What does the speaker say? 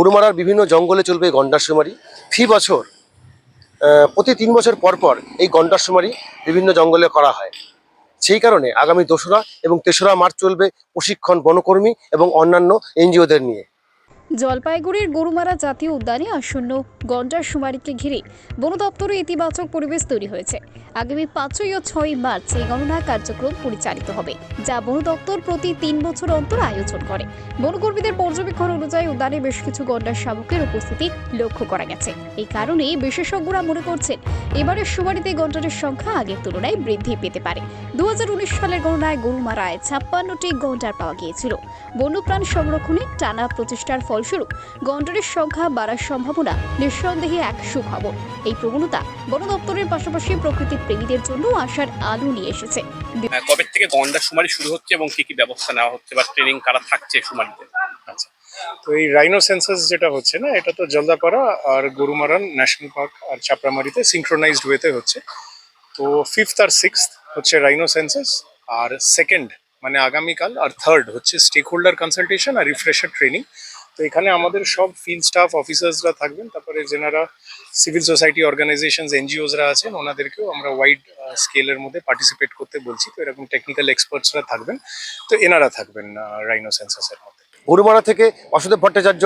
গরুমারার বিভিন্ন জঙ্গলে চলবে এই গন্ডারশুমারি ফি বছর প্রতি তিন বছর পর পর এই গন্ডারশুমারি বিভিন্ন জঙ্গলে করা হয়। সেই কারণে আগামী দোসরা এবং তেসরা মার্চ চলবে প্রশিক্ষণ বনকর্মী এবং অন্যান্য এনজিওদের নিয়ে। জলপাইগুড়ির গরুমারা জাতীয় উদ্যানে আসন্ন গন্ডার শুমারিকে ঘিরে বন দপ্তরে ইতিবাচক পরিবেশ তৈরি হয়েছে। আগামী পাঁচই ও ছয়ই মার্চ এই গণনা কার্যক্রম পরিচালিত হবে, যা বন দপ্তর প্রতি তিন বছর অন্তর আয়োজন করে। বনকর্মীদের পর্যবেক্ষণ অনুযায়ী উদ্যানে বেশ কিছু গন্ডার শাবকের উপস্থিতি লক্ষ্য করা গেছে। এই কারণে বিশেষজ্ঞরা মনে করছেন, এবারের শুমারিতে গন্ডারের সংখ্যা আগের তুলনায় বৃদ্ধি পেতে পারে। দু হাজার উনিশ সালের গণনায় গরুমারায় ছাপ্পান্নটি গন্ডার পাওয়া গিয়েছিল। বন্যপ্রাণ সংরক্ষণে টানা প্রচেষ্টার ফলস্বরূপ গন্ডারের সংখ্যা বাড়ার সম্ভাবনা নিঃসন্দেহে এক সুখবর। এই প্রবণতা বন দপ্তরের পাশাপাশি প্রকৃতি প্রেমীদের জন্য আশার আলো নিয়ে এসেছে। কবে থেকে গন্ডার শুমারি শুরু হচ্ছে এবং কি কি ব্যবস্থা নেওয়া হচ্ছে বা ট্রেনিং কারা থাকছে শুমারিতে আচ্ছা। তো এই রাইনো সেন্সাস যেটা হচ্ছে না এটা তো জলদাপাড়া আর গরুমারান ন্যাশনাল পার্ক আর চাপড়ামারিতে সিঙ্ক্রোনাইজড ওয়েতে হচ্ছে। তো ফিফথ আর সিক্সথ হচ্ছে রাইনো সেন্সাস আর সেকেন্ড মানে আগামীকাল আর থার্ড হচ্ছে স্টেক হোল্ডার কনসালটেশন আর রিফ্রেশার ট্রেনিং তো এখানে আমাদের সব ফিল্ড স্টাফ অফিসার্সরা থাকবেন, তারপরে যেনারা সিভিল সোসাইটি অর্গানাইজেশনস এনজিওসরা আছেন, ওনাদেরকেও আমরা ওয়াইড স্কেলের মধ্যে পার্টিসিপেট করতে বলছি। তো এরকম টেকনিক্যাল এক্সপার্টসরা থাকবেন। তো এনারা থাকবেন রাইনো সেন্সাসের মধ্যে। গরুমারা থেকে অসুদেব ভট্টাচার্য।